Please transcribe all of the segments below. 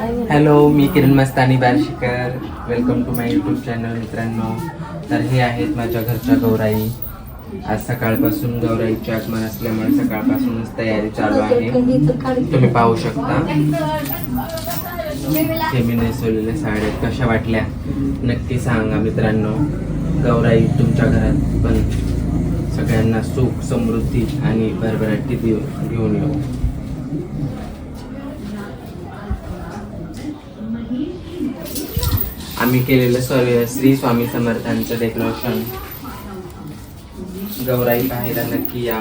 Hello me Kiran Mastani Barshikar. Welcome to my YouTube channel मित्रांनो. तर हे आहेत माझ्या घरच्या गौराई. आज सकाळपासून गौराईचे आगमन असल्यामुळे सकाळपासूनच तयारी चालू आहे. तुम्ही पाहू शकता. हे मी नेसवलेल्या साड्या कशा वाटल्या? नक्की सांगा मित्रांनो. गौराई तुमच्या घरात पण सगळ्यांना सुख समृद्धी आणि भरभराटी देऊ घेऊन येऊ. आम्ही केलेलं स्व- श्री स्वामी समर्थांचं डेकोरेशन गौराई पाहायला नक्की या.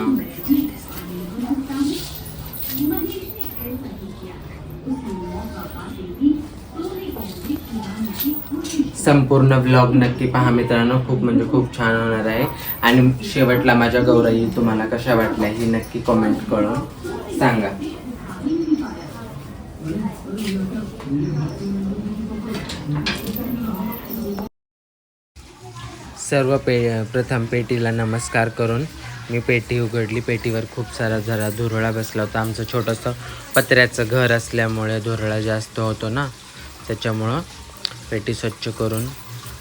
संपूर्ण ब्लॉग नक्की पहा मित्रांनो. खूप म्हणजे खूप छान होणार आहे. आणि शेवटला माझ्या गौराई तुम्हाला कशा वाटल्या ही नक्की कमेंट करून सांगा. सर्व पे प्रथम पेटीला नमस्कार करून मी पेटी उघडली. पेटीवर खूप सारा जरा धुरळा बसला होता. आमचं छोटंसं पत्र्याचं घर असल्यामुळे धुरळा जास्त होतो ना. त्याच्यामुळं पेटी स्वच्छ करून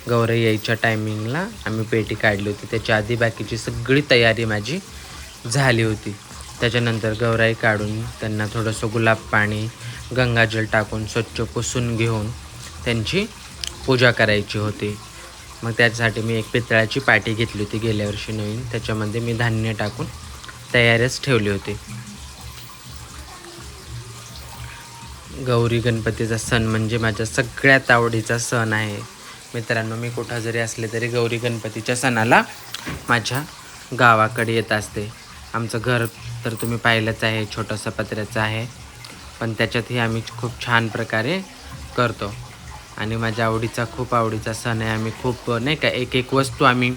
गौरई यायच्या टायमिंगला आम्ही पेटी काढली होती. त्याच्या आधी बाकीची सगळी तयारी माझी झाली होती. त्याच्यानंतर गौराई काढून त्यांना थोडंसं गुलाब पाणी गंगाजल टाकून स्वच्छ पुसून घेऊन त्यांची पूजा करायची होती. मग त्यासाठी मी एक पितळाची पाटी घेतली होती गेल्या वर्षी नवीन. त्याच्यामध्ये मी धान्य टाकून तयारीच ठेवली होती. गौरी गणपतीचा सण म्हणजे माझ्या सगळ्यात आवडीचा सण आहे. मित्रांनो मी कुठं जरी असले तरी गौरी गणपतीच्या सणाला माझ्या गावाकडे येत असते. आमचं घर तर तुम्ही पाहिलंच आहे छोटंसं पत्र्याचं आहे. पण त्याच्यातही आम्ही खूप छान प्रकारे करतो. आणि माझ्या आवडीचा खूप आवडीचा सण आहे. आम्ही खूप नाही का एक एक वस्तू आम्ही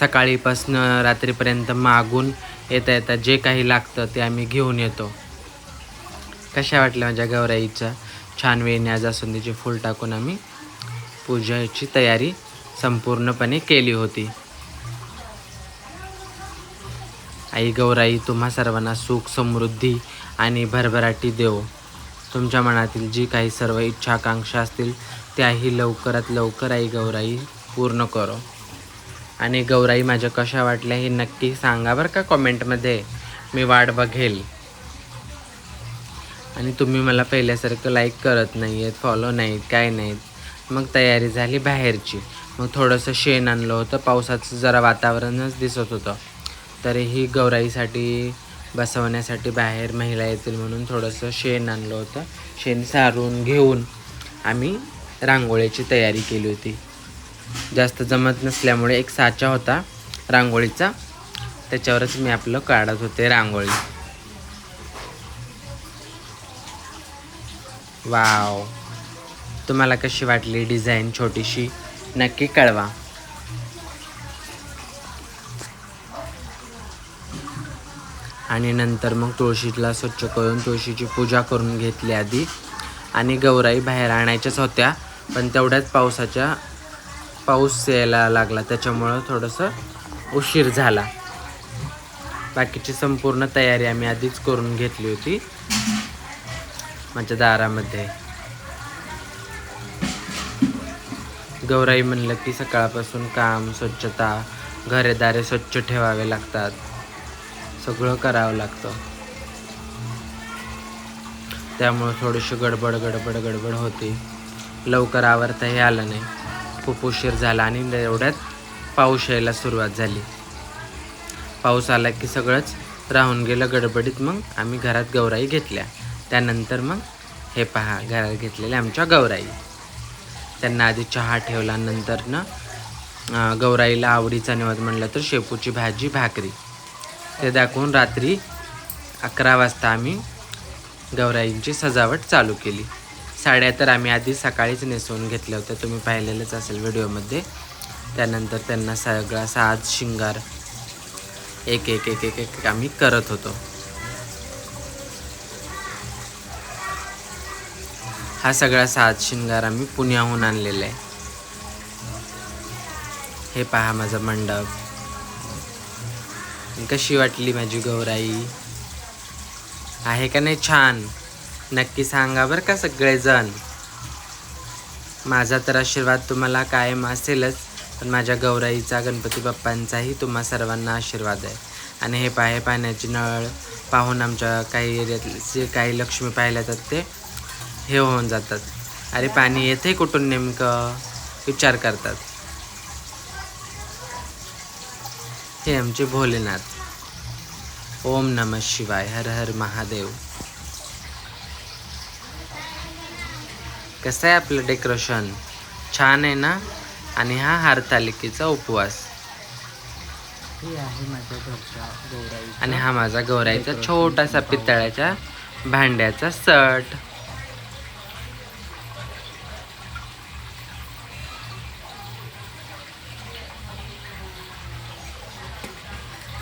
सकाळीपासनं रात्रीपर्यंत मागून येता येता जे काही लागतं ते आम्ही घेऊन येतो. कशा वाटल्या माझ्या गौराईच्या छान वेण्या जास्वंदीचे फूल टाकून आम्ही पूजेची तयारी संपूर्णपणे केली होती. आई गौराई तुम्हा सर्वांना सुख समृद्धी आणि भरभराटी देव. तुमच्या मनातील जी काही सर्व इच्छा आकांक्षा असतील त्याही लवकरात लवकर आई गौराई पूर्ण करो. आणि गौराई माझ्या कशा वाटल्या हे नक्की सांगा बरं का कॉमेंटमध्ये. मी वाट बघेल. आणि तुम्ही मला पहिल्यासारखं लाईक करत नाही आहेत फॉलो नाहीत काय नाहीत. मग तयारी झाली बाहेरची. मग थोडंसं शेण आणलं होतं पावसाचं जरा वातावरणच दिसत होतं. तरीही गौराईसाठी बसवण्यासाठी बाहेर महिला येतील म्हणून थोडंसं शेण आणलं होतं. शेण सारून घेऊन आम्ही रांगोळीची तयारी केली होती. जास्त जमत नसल्यामुळे एक साचा होता रांगोळीचा. त्याच्यावरच मी आपलं काढत होते रांगोळी. वाव. तुम्हाला कशी वाटली डिझाईन छोटीशी? नक्की कळवा. आणि नंतर मग तुळशीला स्वच्छ करून तुळशीची पूजा करून घेतली आधी. आणि गौराई बाहेर आणायच्याच होत्या पण तेवढ्याच पावसाच्या पाऊस यायला लागला. त्याच्यामुळं थोडंसं उशीर झाला. बाकीची संपूर्ण तयारी आम्ही आधीच करून घेतली होती. माझ्या दारामध्ये. गौराई म्हणलं की सकाळपासून काम स्वच्छता घरेदारे स्वच्छ ठेवावे लागतात. सगळं करावं लागतं. त्यामुळं थोडीशी गडबड गडबड गडबड होती. लवकर आवरताही आलं नाही. खूप उशीर झाला आणि एवढ्यात पाऊस यायला सुरुवात झाली. पाऊस आला की सगळंच राहून गेलं गडबडीत मग आम्ही घरात गौराई घेतल्या. त्यानंतर मग हे पहा घरात घेतलेल्या आमच्या गौराई. त्यांना आधी चहा ठेवला नंतर ना गौराईला आवडीचा निवड म्हणलं तर शेपूची भाजी भाकरी. ते दाखवून रात्री अकरा वाजता आम्ही गौराईंची सजावट चालू केली. साड्या तर आम्ही आधी सकाळीच नेसवून घेतल्या होत्या. तुम्ही पाहिलेलंच असेल व्हिडिओमध्ये. त्यानंतर त्यांना सगळा साज शिंगार एक एक एक एक एक आम्ही करत होतो. हा सगळा साज शिंगार आम्ही पुण्याहून आणलेला आहे. हे पहा माझा मंडप. कशी वाटली माझी गौराई? आहे का नाही छान? नक्की सांगा बरं का सगळेजण. माझा तर आशीर्वाद तुम्हाला कायम असेलच पण माझ्या गौराईचा गणपती बाप्पांचाही तुम्हा सर्वांना आशीर्वाद आहे. आणि हे पाहे पाण्याची नळ पाहून आमच्या काही एरियातले जे काही लक्ष्मी पाहिल्या जातात ते हे होऊन जातात. अरे पाणी येते कुठून नेमकं? विचार करतात. हे आमचे भोलेनाथ. ओम नम शिवाय हर हर महादेव. कसं आहे आपलं डेकोरेशन? छान आहे ना? आणि हा हारतालिकेचा उपवास. आणि हा माझा गौराईचा छोटासा पितळ्याच्या भांड्याचा सट.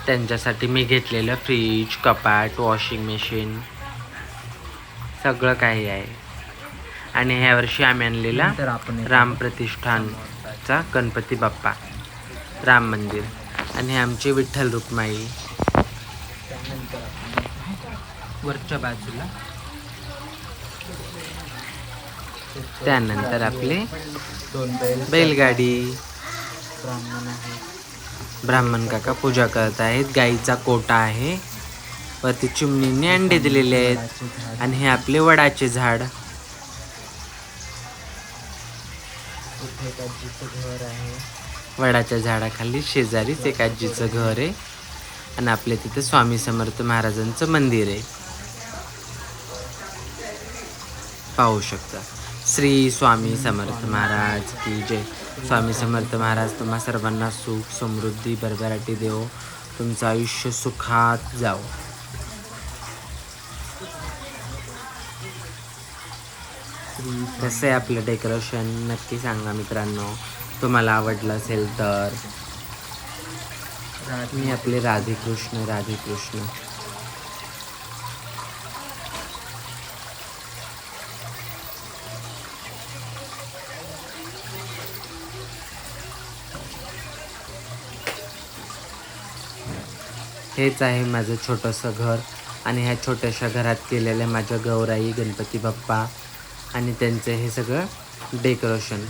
त्यांच्यासाठी मी घेतलेलं फ्रीज कपाट वॉशिंग मशीन सगळं काही आहे. आणि ह्या वर्षी आम्ही आणलेला राम प्रतिष्ठानचा गणपती बाप्पा राम मंदिर. आणि आमचे विठ्ठल रुक्माई. वरच्या बाजूला. त्यानंतर आपले बैलगाडी. ब्राह्मण आहे ब्राह्मण काका पूजा करत आहेत. गाईचा कोटा आहे. वरती चिमणीने अंडे दिलेले आहेत. आणि हे आपले वडाचे झाड. घर आहे वडाच्या झाडाखाली शेजारीच एक आजीचं घर आहे. आणि आपल्या तिथे स्वामी समर्थ महाराजांचं मंदिर आहे. पाहू शकता. श्री स्वामी समर्थ महाराज की जय. स्वामी समर्थ महाराज तुम्हा सर्वांना सुख समृद्धी भरभराटी देव. तुमचं आयुष्य सुखात जाओ कसं आहे आपलं डेकोरेशन नक्की सांगा मित्रांनो तुम्हाला आवडलं असेल तर. मी आपले राधेकृष्ण राधेकृष्ण. हेच आहे माझं छोटंसं घर आणि ह्या छोट्याशा घरात केलेलं माझ्या गौराई गणपती बाप्पा आणि त्यांचं हे सगळं डेकोरेशन.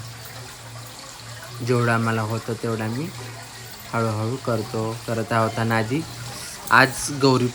जेवढा मला होतं तेवढा मी हळूहळू करतो. करत आहोत. आणि आधी आज गौरी